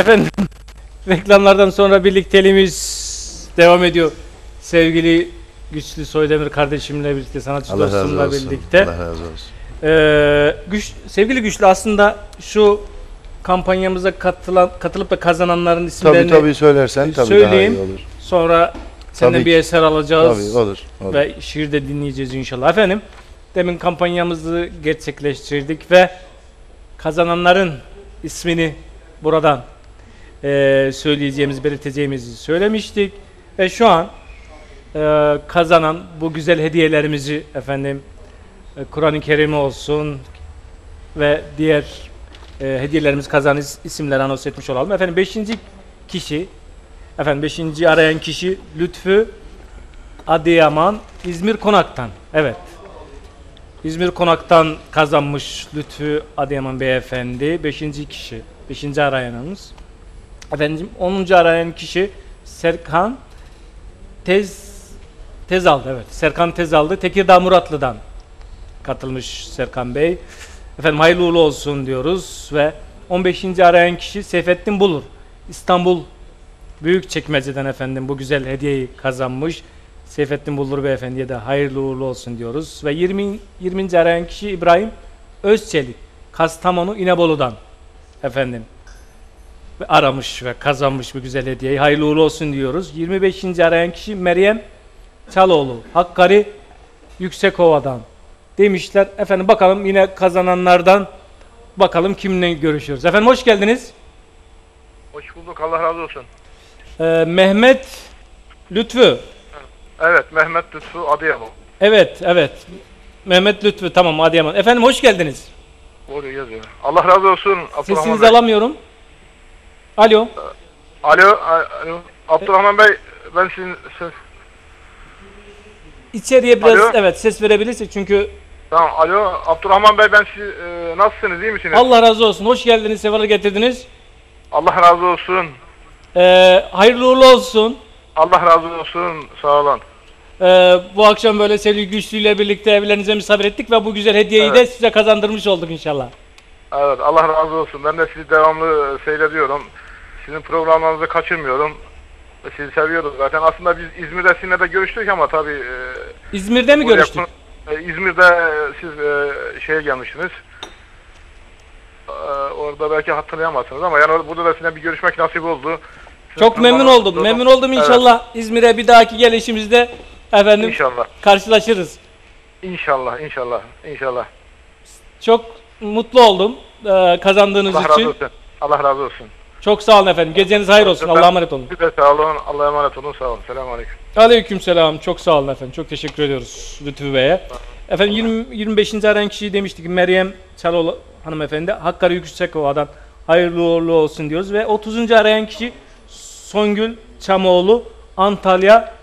Efendim reklamlardan sonra birlikteliğimiz devam ediyor. Sevgili Güçlü Soydemir kardeşimle birlikte, sanatçı Allah razı dostumla olsun. birlikte. Allah razı olsun. Ee, güç, sevgili Güçlü aslında şu kampanyamıza katılan, katılıp da kazananların Tabii isimlerini tabii söylersen tabii söyleyeyim. daha iyi olur. sonra senden Tabii bir eser alacağız. Tabii olur. olur. ve şiir de dinleyeceğiz inşallah. Efendim demin kampanyamızı gerçekleştirdik ve kazananların ismini buradan eee söyleyeceğimizi, belirteceğimizi söylemiştik. Ve şu an eee, kazanan bu güzel hediyelerimizi efendim e, Kur'an-ı Kerim olsun ve diğer e, hediyelerimiz kazanan is- isimleri anons etmiş olalım. Efendim 5. kişi efendim 5. arayan kişi Lütfü Adıyaman İzmir Konak'tan. Evet. İzmir Konak'tan kazanmış Lütfü Adıyaman beyefendi. Beşinci kişi. Beşinci arayanımız. Efendim 10. arayan kişi Serkan Tez Tezaldı evet. Serkan Tezaldı. Tekirdağ Muratlı'dan katılmış Serkan Bey. Efendim hayırlı uğurlu olsun diyoruz ve 15. arayan kişi Seyfettin Bulur. İstanbul Büyükçekmece'den efendim bu güzel hediyeyi kazanmış. Seyfettin Bulur Beyefendi'ye de hayırlı uğurlu olsun diyoruz. Ve 20. 20. arayan kişi İbrahim Özçelik. Kastamonu İnebolu'dan efendim. Aramış ve kazanmış bu güzel hediyeyi. Hayırlı uğurlu olsun diyoruz. 25. arayan kişi Meryem Çaloğlu. Hakkari Yüksekova'dan demişler. Efendim bakalım yine kazananlardan bakalım kimle görüşüyoruz. Efendim hoş geldiniz. Hoş bulduk. Allah razı olsun. Ee, Mehmet Lütfü. Evet, Mehmet Lütfü Adıyaman. Evet, evet. Mehmet Lütfü tamam Adıyaman. Efendim hoş geldiniz. Doğru yazıyor. Allah razı olsun. Sesinizi alamıyorum. Alo. Alo, alo. Abdurrahman Bey, ben sizin... siz- İçeriye biraz Alo. evet ses verebilirsek çünkü Tamam, alo. Abdurrahman Bey, ben siz... e, nasılsınız, iyi misiniz? Allah razı olsun. Hoş geldiniz, sefalar getirdiniz. Allah razı olsun. Ee, hayırlı uğurlu olsun. Allah razı olsun. Sağ olun. Ee, bu akşam böyle sevgili güçlüyle birlikte evlerinize misafir ettik ve bu güzel hediyeyi de Evet. size kazandırmış olduk inşallah. Evet, Allah razı olsun. Ben de sizi devamlı seyrediyorum. Sizin programlarınızı kaçırmıyorum. Sizi seviyorum zaten. Aslında biz İzmir'de sizinle de görüştük ama tabii... e, İzmir'de mi buraya görüştük? kon- e, İzmir'de e, siz e, şeye gelmiştiniz. E, orada belki hatırlayamazsınız ama yani burada da sizinle bir görüşmek nasip oldu. Sizin Çok memnun oldum. duydum. Memnun oldum Evet, inşallah. İzmir'e bir dahaki gelişimizde efendim İnşallah. karşılaşırız. İnşallah, inşallah, inşallah. Çok mutlu oldum ee, kazandığınız Allah razı için. olsun. Allah razı olsun. Çok sağ olun efendim. Geceniz hayır olsun. Allah'a emanet olun. Siz de sağ olun. Allah'a emanet olun. Sağ olun. Selamun aleyküm. Aleykümselam. Çok sağ olun efendim. Çok teşekkür ediyoruz Lütfü Bey'e. Efendim 20, 25. arayan kişiyi demiştik Meryem Çaloğlu hanımefendi. Hakkari Yüksekova'dan hayırlı uğurlu olsun diyoruz. Ve 30. arayan kişi Songül Çamoğlu Antalya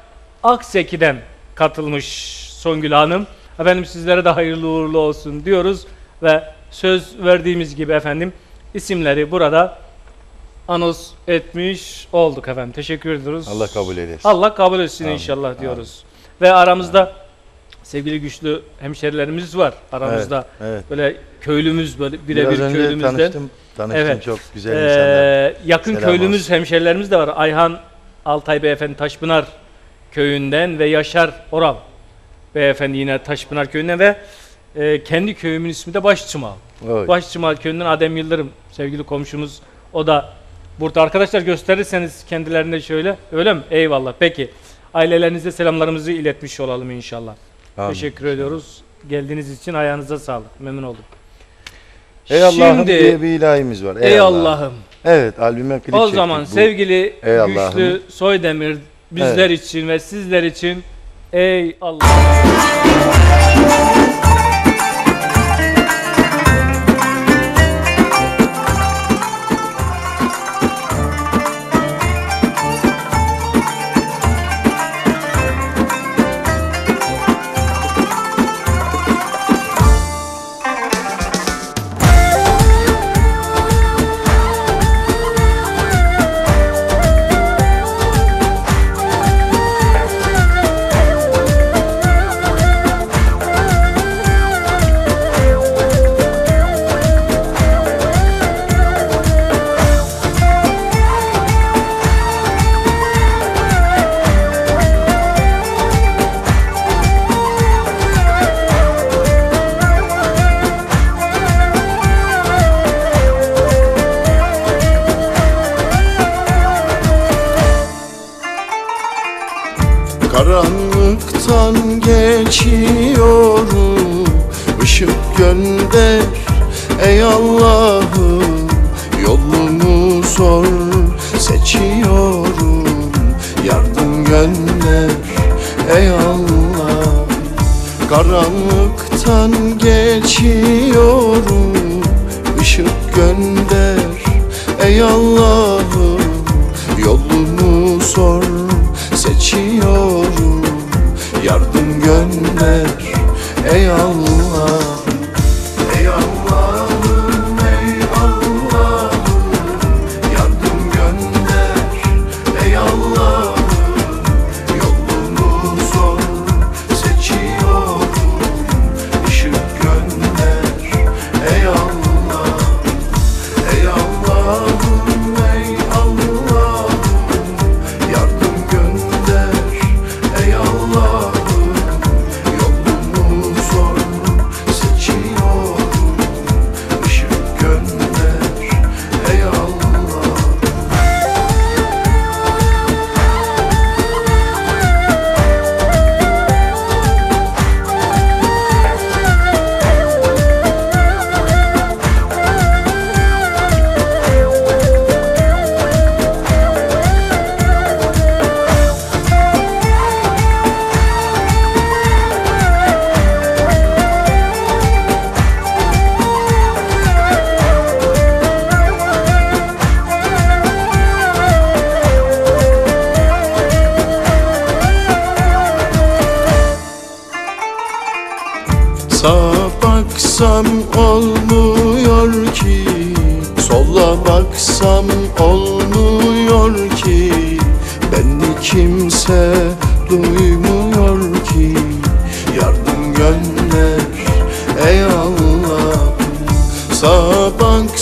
Akseki'den katılmış Songül Hanım. Efendim sizlere de hayırlı uğurlu olsun diyoruz. Ve söz verdiğimiz gibi efendim isimleri burada anons etmiş olduk efendim. Teşekkür ediyoruz. Allah kabul eylesin. Allah kabul etsin Amin, inşallah diyoruz. Ve aramızda sevgili güçlü hemşerilerimiz var aramızda. Evet. Böyle köylümüz böyle birebir köylümüzden. tanıştım. Tanıştım Evet. çok güzel insanlar. Ee, yakın Selam köylümüz olsun. hemşerilerimiz de var. Ayhan Altay Beyefendi Taşpınar köyünden ve Yaşar Oral Beyefendi yine Taşpınar köyünden ve e, kendi köyümün ismi de Başçımal. Oy. Başçımal köyünden Adem Yıldırım sevgili komşumuz. O da burada arkadaşlar gösterirseniz kendilerine şöyle. Öyle mi? Eyvallah. Peki. Ailelerinize selamlarımızı iletmiş olalım inşallah. Amin. Teşekkür ediyoruz. Geldiğiniz için ayağınıza sağlık. Memnun oldum. Ey Allah'ım Şimdi diye bir ilahimiz var. ey Allah'ım. Evet albüme klip O çektik. zaman Bu- sevgili Ey Allah'ım. Güçlü Soydemir bizler için ve sizler için ey Allah. Işık gönder. Ey Allah'ım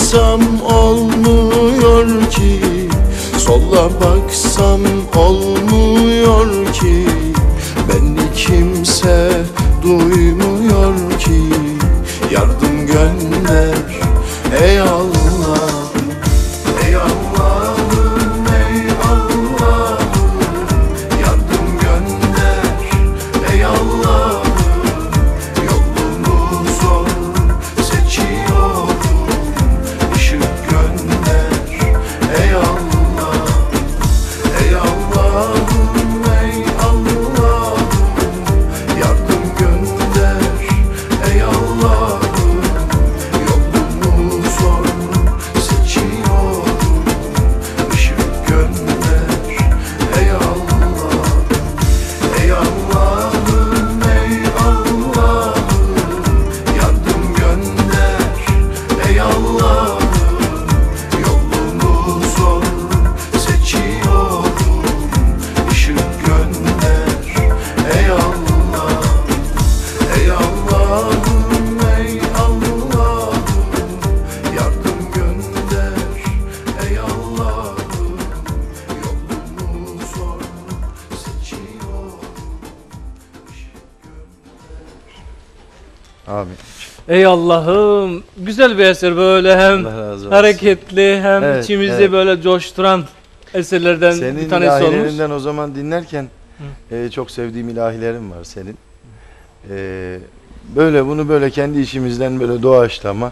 baksam olmuyor Ey Allah'ım güzel bir eser böyle hem hareketli hem Evet, içimizi evet. böyle coşturan eserlerden Senin bir tanesi olmuş. ilahilerinden o zaman dinlerken e, çok sevdiğim ilahilerim var senin. E, böyle bunu böyle kendi işimizden böyle doğaçlama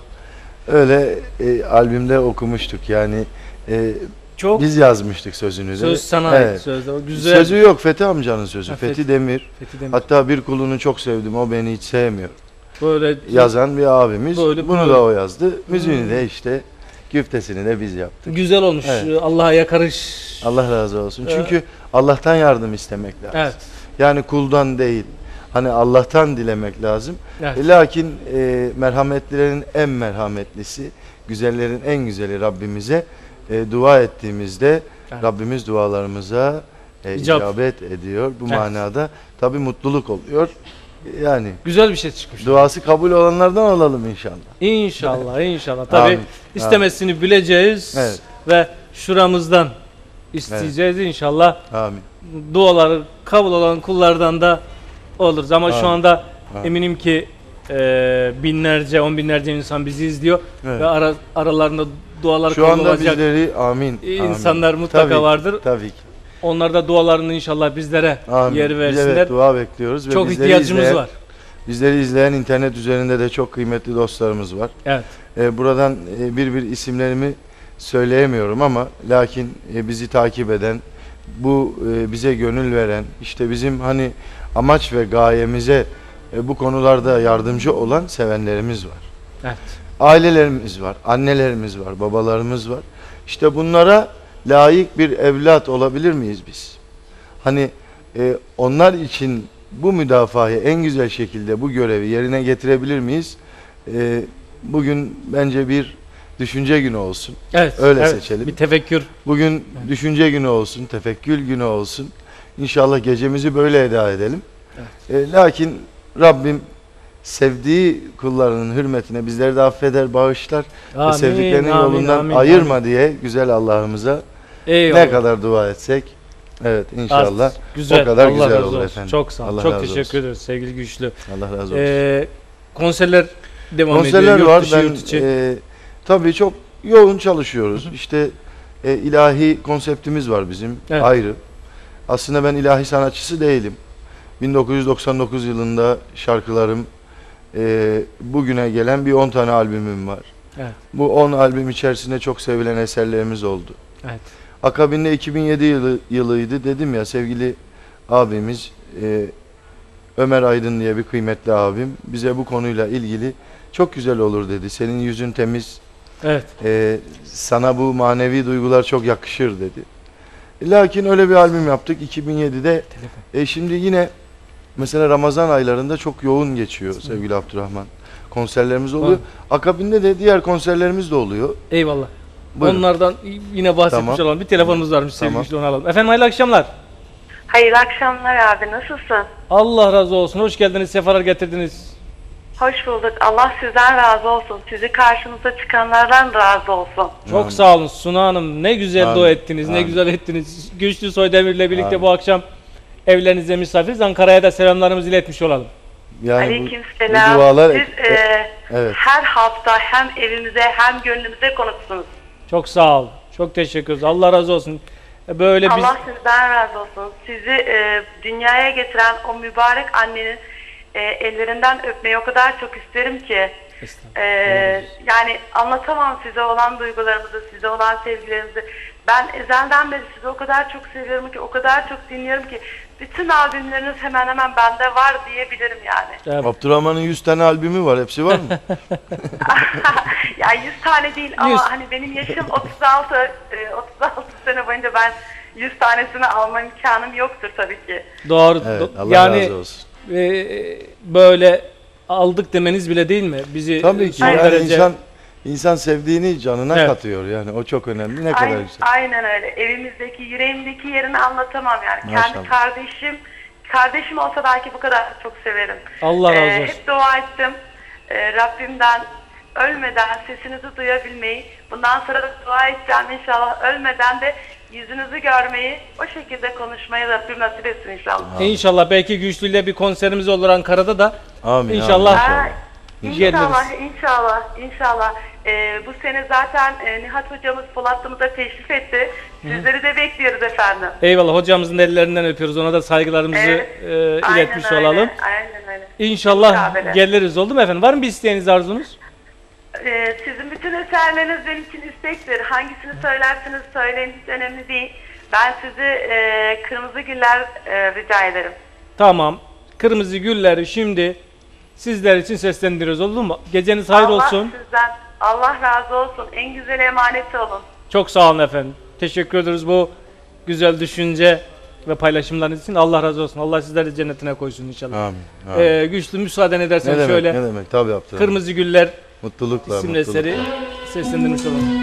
öyle e, albümde okumuştuk yani e, Çok biz yazmıştık sözünü de. söz sana ait Evet. söz. O güzel. Sözü yok Fethi amcanın sözü. Ha, Fethi Fethi. Demir. Fethi Demir. Hatta bir kulunu çok sevdim o beni hiç sevmiyor. Böyle Yazan bir abimiz. Böyle- Bunu böyle. da o yazdı. Müziğini de işte güftesini de biz yaptık. güzel olmuş. Evet. Allah'a yakarış. Allah razı olsun. Evet. Çünkü Allah'tan yardım istemek lazım. Evet. Yani kuldan değil. Hani Allah'tan dilemek lazım. Evet. E, Lakin e, merhametlilerin en merhametlisi, güzellerin en güzeli Rabbimize e, dua ettiğimizde Evet. Rabbimiz dualarımıza e, İcab- icabet ediyor. Bu Evet. manada tabi mutluluk oluyor. Yani Güzel bir şey çıkmış. duası kabul olanlardan olalım inşallah. İnşallah, inşallah. Tabii Amin. istemesini bileceğiz Evet. ve şuramızdan isteyeceğiz inşallah. Amin. Duaları kabul olan kullardan da oluruz. Ama şu Amin. anda Amin. eminim ki e, binlerce, on binlerce insan bizi izliyor Evet. ve ara, aralarında dualar Şu kabul anda olacak bizleri amin. amin. insanlar mutlaka Tabii ki, vardır. Tabii ki. Onlar da dualarını inşallah bizlere Amin. yer versinler. Evet dua bekliyoruz. Ve Çok ihtiyacımız izleyen- var. Bizleri izleyen internet üzerinde de çok kıymetli dostlarımız var. Evet. E, buradan e, bir bir isimlerimi söyleyemiyorum ama lakin e, bizi takip eden, bu e, bize gönül veren, işte bizim hani amaç ve gayemize e, bu konularda yardımcı olan sevenlerimiz var. Evet. Ailelerimiz var, annelerimiz var, babalarımız var. İşte bunlara layık bir evlat olabilir miyiz biz? Hani e, onlar için bu müdafayı en güzel şekilde bu görevi yerine getirebilir miyiz? E, bugün bence bir düşünce günü olsun. Evet. Öyle evet. seçelim. Bir tefekkür. Bugün düşünce günü olsun, tefekkül günü olsun. İnşallah gecemizi böyle eda edelim. E, lakin Rabbim sevdiği kullarının hürmetine bizleri de affeder, bağışlar ve Amin, sevdiklerinin amin, yolundan amin, ayırma amin. diye güzel Allah'ımıza Eyvallah. ne kadar dua etsek evet inşallah Az, güzel. o kadar Allah güzel razı olur olsun. efendim. Çok sağ ol. Allah Çok teşekkür ederiz sevgili Güçlü. Allah razı olsun. Ee, konserler devam ediyor. Konserler Yurt var. dışı, Ben yurt e, tabii çok yoğun çalışıyoruz. İşte e, ilahi konseptimiz var bizim Evet. ayrı. Aslında ben ilahi sanatçısı değilim. 1999 yılında şarkılarım e, bugüne gelen bir 10 tane albümüm var. Evet. Bu 10 albüm içerisinde çok sevilen eserlerimiz oldu. Evet. Akabinde 2007 yılı, yılıydı dedim ya sevgili abimiz e, Ömer Aydın diye bir kıymetli abim bize bu konuyla ilgili çok güzel olur dedi. Senin yüzün temiz, Evet. e, sana bu manevi duygular çok yakışır dedi. Lakin öyle bir albüm yaptık 2007'de. E, şimdi yine mesela Ramazan aylarında çok yoğun geçiyor sevgili Abdurrahman. Konserlerimiz oluyor. Akabinde de diğer konserlerimiz de oluyor. Eyvallah. Buyurun. Onlardan yine bahsetmiş Tamam. olalım. Bir telefonumuz varmış sevgili Tamam. Güçlü onu alalım. Efendim hayırlı akşamlar. Hayırlı akşamlar abi nasılsın? Allah razı olsun. Hoş geldiniz. Sefalar getirdiniz. Hoş bulduk. Allah sizden razı olsun. Sizi karşınıza çıkanlardan razı olsun. Çok Amin. sağ olun Suna Hanım. Ne güzel Amin. dua ettiniz. Ne Amin. güzel ettiniz. Güçlü Soydemir'le birlikte Amin. bu akşam evlerinize misafiriz. Ankara'ya da selamlarımızı iletmiş olalım. Yani bu- Aleykümselam. bu dualar Siz e, evet. her hafta hem evimize hem gönlümüze konuksunuz. Çok sağ ol. Çok teşekkür ederiz. Allah razı olsun. Böyle biz Allah sizden razı olsun. Sizi e, dünyaya getiren o mübarek annenin e, ellerinden öpmeyi o kadar çok isterim ki. Ee, yani anlatamam size olan duygularımızı, size olan sevgilerimizi. Ben ezelden beri sizi o kadar çok seviyorum ki, o kadar çok dinliyorum ki. Bütün albümleriniz hemen hemen bende var diyebilirim yani. Evet. Abdurrahman'ın 100 tane albümü var. Hepsi var mı? ya 100 tane değil ama Yüz. hani benim yaşım 36, e, 36 sene boyunca ben 100 tanesini alma imkanım yoktur tabii ki. Doğru. Evet. Do- Allah yani razı olsun. e, böyle aldık demeniz bile değil mi? Bizi Tabii ki yani derece insan insan sevdiğini canına Evet. katıyor yani o çok önemli. Ne kadar Aynen, güzel. aynen öyle. Evimizdeki, yüreğimdeki yerini anlatamam yani. Maşallah. Kendi kardeşim, kardeşim olsa belki bu kadar çok severim. Allah razı Ee, olsun. hep dua ettim. Ee, Rabbimden ölmeden sesinizi duyabilmeyi, bundan sonra da dua edeceğim inşallah ölmeden de yüzünüzü görmeyi, o şekilde konuşmayı Rabbim nasip etsin inşallah. İnşallah belki güçlüyle bir konserimiz olur Ankara'da da. Amin. İnşallah. amin, Ha, inşallah. İnşallah, inşallah, Ee, bu sene zaten e, Nihat hocamız Polatlı'mıza teşrif etti. Sizleri de bekliyoruz efendim. Eyvallah hocamızın ellerinden öpüyoruz. Ona da saygılarımızı Evet. e, Aynen iletmiş öyle, olalım. Aynen öyle. İnşallah Mukabele. geliriz oldu mu efendim? Var mı bir isteğiniz arzunuz? Ee, sizin bütün eserleriniz benim için istektir. Hangisini söylersiniz söyleyin hiç önemli değil. Ben sizi e, Kırmızı Güller e, rica ederim. Tamam. Kırmızı gülleri şimdi sizler için seslendiriyoruz oldu mu? Geceniz hayır Allah olsun. sizden Allah razı olsun. En güzel emaneti olun. Çok sağ olun efendim. Teşekkür ederiz bu güzel düşünce ve paylaşımlarınız için. Allah razı olsun. Allah sizleri cennetine koysun inşallah. Amin. amin. Ee, güçlü müsaaden ne edersen demek? şöyle Ne demek? Tabii Abdurrahman. Kırmızı Güller Mutlulukla. isimli mutlulukla. eseri seslendirmiş olalım.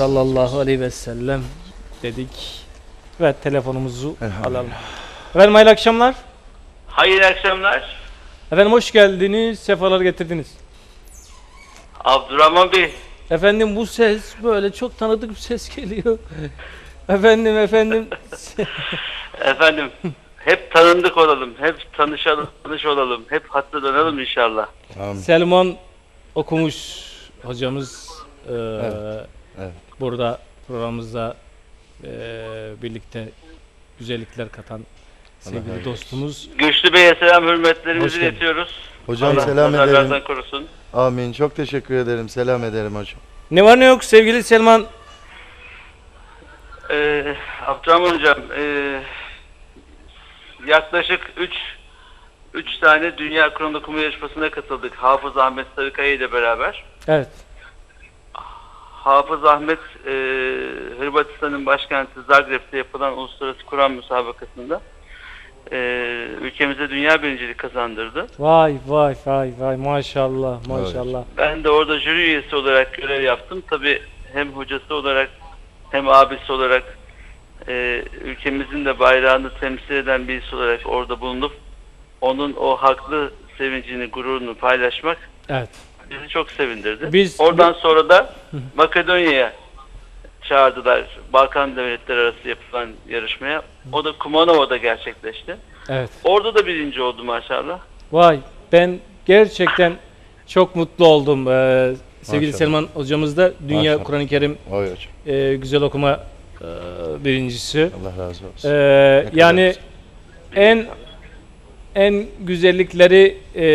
Sallallahu aleyhi ve sellem dedik ve telefonumuzu Elhamdülillah. alalım. Efendim hayırlı akşamlar. Hayırlı akşamlar. Efendim hoş geldiniz, sefalar getirdiniz. Abdurrahman Bey. Efendim bu ses böyle çok tanıdık bir ses geliyor. efendim efendim. Efendim hep tanındık olalım. Hep tanışalım, tanış olalım. Hep hatta dönelim inşallah. Amin. Selman okumuş hocamız eee, evet. Burada programımızda eee, birlikte güzellikler katan sevgili olsun. dostumuz. Güçlü Bey'e selam Hoş hürmetlerimizi geldin. iletiyoruz. Hocam Allah selam ederim. korusun. Amin. Çok teşekkür ederim. Selam ederim hocam. Ne var ne yok sevgili Selman. Ee, Abdurrahman Hocam ee, yaklaşık 3 3 tane Dünya Kur'an okuma yarışmasına katıldık. Hafız Ahmet Sarıkaya ile beraber. Evet. Hafız Ahmet e, Hırvatistan'ın başkenti Zagreb'te yapılan Uluslararası Kur'an Müsabakası'nda e, ülkemize dünya birinciliği kazandırdı. Vay vay vay vay maşallah maşallah. Ben de orada jüri üyesi olarak görev yaptım. Tabi hem hocası olarak hem abisi olarak e, ülkemizin de bayrağını temsil eden birisi olarak orada bulunup onun o haklı sevincini, gururunu paylaşmak Evet. Bizi çok sevindirdi. Biz- Oradan sonra da Makedonya'ya çağırdılar. Balkan devletleri arası yapılan yarışmaya. O da Kumanova'da gerçekleşti. Evet. Orada da birinci oldu maşallah. Vay ben gerçekten çok mutlu oldum. Ee, sevgili Maşallah. Selman hocamız da dünya. Kur'an-ı Kerim e, güzel okuma e, birincisi. Allah razı olsun. E, kadar yani en en güzellikleri e,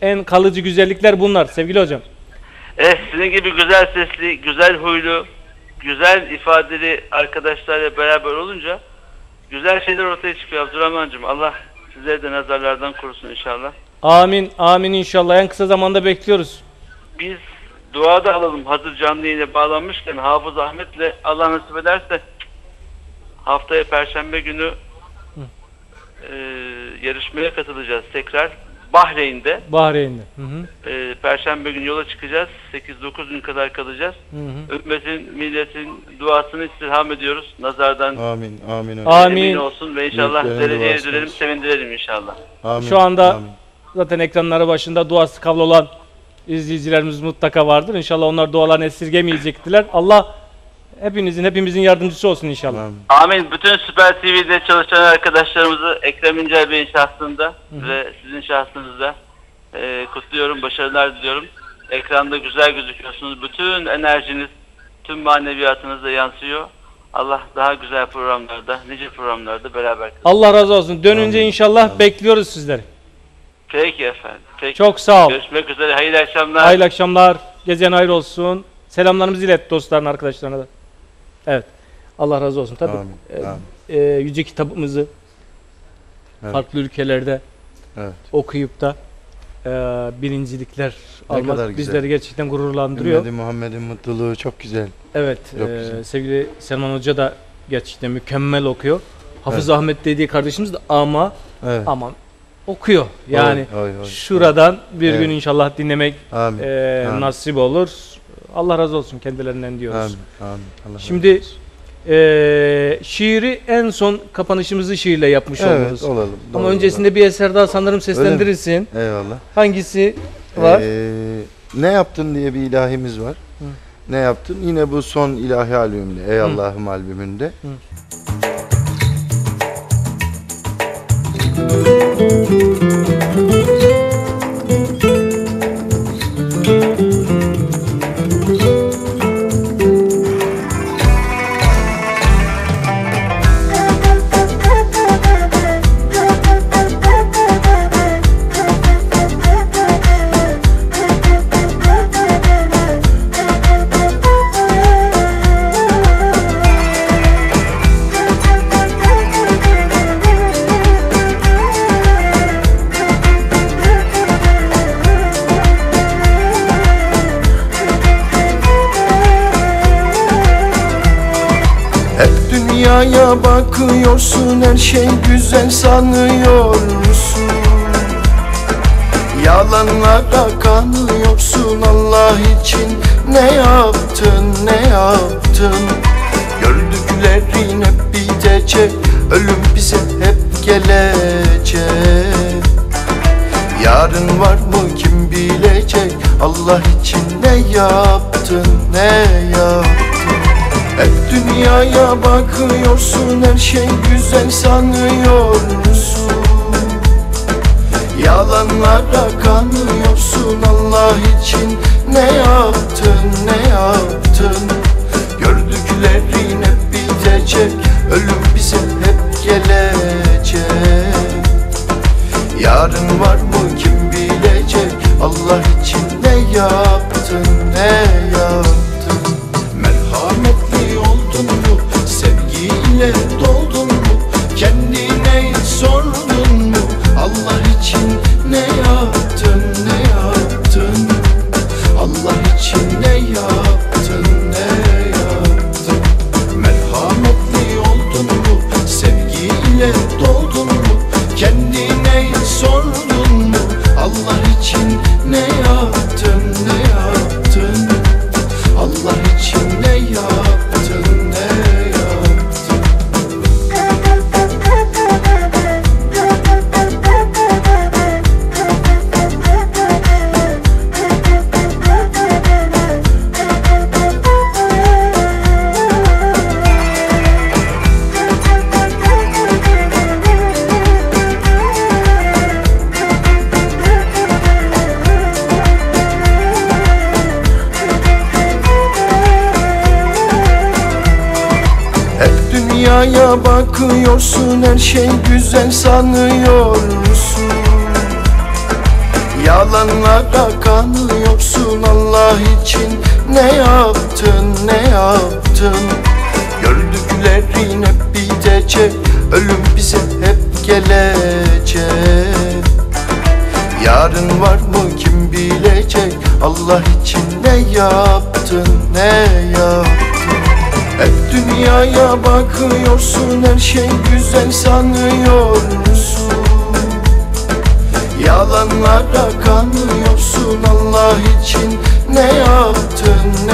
en kalıcı güzellikler bunlar sevgili hocam. Eh sizin gibi güzel sesli, güzel huylu, güzel ifadeli arkadaşlarla beraber olunca güzel şeyler ortaya çıkıyor Abdurrahman'cığım. Allah sizleri de nazarlardan korusun inşallah. Amin amin inşallah en kısa zamanda bekliyoruz. Biz duada alalım hazır canlı yayına bağlanmışken Hafız Ahmet'le Allah nasip ederse haftaya Perşembe günü e, yarışmaya katılacağız tekrar. Bahreyn'de. Bahreyn'de. Hı hı. E, Perşembe günü yola çıkacağız. 8-9 gün kadar kalacağız. Hı hı. Ümmetin, milletin duasını istirham ediyoruz. Nazardan Amin. Amin. Amin. emin olsun ve inşallah Büyüklerin dereceye duası dürelim, olsun. sevindirelim inşallah. Amin. Şu anda- Amin. Zaten ekranları başında duası kabul olan izleyicilerimiz mutlaka vardır. İnşallah onlar dualarını esirgemeyecektiler. Allah hepinizin hepimizin yardımcısı olsun inşallah. Amin. Amin. Bütün Süper TV'de çalışan arkadaşlarımızı Ekrem İncel Bey'in şahsında ve sizin şahsınızda e, kutluyorum, başarılar diliyorum. Ekranda güzel gözüküyorsunuz. Bütün enerjiniz, tüm maneviyatınız da yansıyor. Allah daha güzel programlarda, nice programlarda beraber kılsın. Allah razı olsun. Dönünce Amin. inşallah Amin. bekliyoruz sizleri. Peki efendim. Peki. Çok sağ ol. Görüşmek üzere. Hayırlı akşamlar. Hayırlı akşamlar. Gecen hayır olsun. Selamlarımızı ilet dostlarına, arkadaşlarına da. Evet. Allah razı olsun. Tabii Amin. e, e, yüce kitabımızı Evet. farklı ülkelerde Evet. okuyup da e, birincilikler Ne almak kadar güzel. bizleri gerçekten gururlandırıyor. Ümmeti Muhammed'in mutluluğu çok güzel. Evet, Çok e, güzel. sevgili Selman Hoca da gerçekten mükemmel okuyor. Hafız Ahmet dediği kardeşimiz de ama Evet. aman okuyor. Yani Oy, oy, oy. şuradan bir Evet. gün inşallah dinlemek Amin. e, Amin. nasip olur. Allah razı olsun kendilerinden diyoruz. Amin. Amin. Allah Şimdi e, şiiri en son kapanışımızı şiirle yapmış evet oluruz. olalım. Ama doğru, öncesinde bir eser daha sanırım seslendirirsin. Eyvallah. Hangisi var? Ee, ne yaptın diye bir ilahimiz var. Ne yaptın? Yine bu son ilahi albümde, Ey Hı. Allah'ım albümünde. Hep şey güzel sanıyorsun. Yalanlara kanıyorsun, Allah için ne yaptın, ne yaptın? Gördüklerin hep bitecek, ölüm bize hep gelecek. Yarın var mı kim bilecek, Allah için ne yaptın, ne yaptın? Dünyaya bakıyorsun her şey güzel sanıyorsun Yalanlara kanıyorsun Allah için ne yaptın ne yaptın? Gördüklerin hep bitecek ölüm bize hep gelecek. Yarın var mı kim bilecek? Allah için ne yaptın dünyaya bakıyorsun her şey güzel sanıyorsun Yalanlara kanıyorsun Allah için. Ne yaptın ne yaptın? Gördüklerin hep bitecek ölüm bize hep gelecek. Yarın var mı kim bilecek? Allah için ne yaptın ne yaptın Hep dünyaya bakıyorsun her şey güzel sanıyorsun Yalanlara kanıyorsun Allah için. Ne yaptın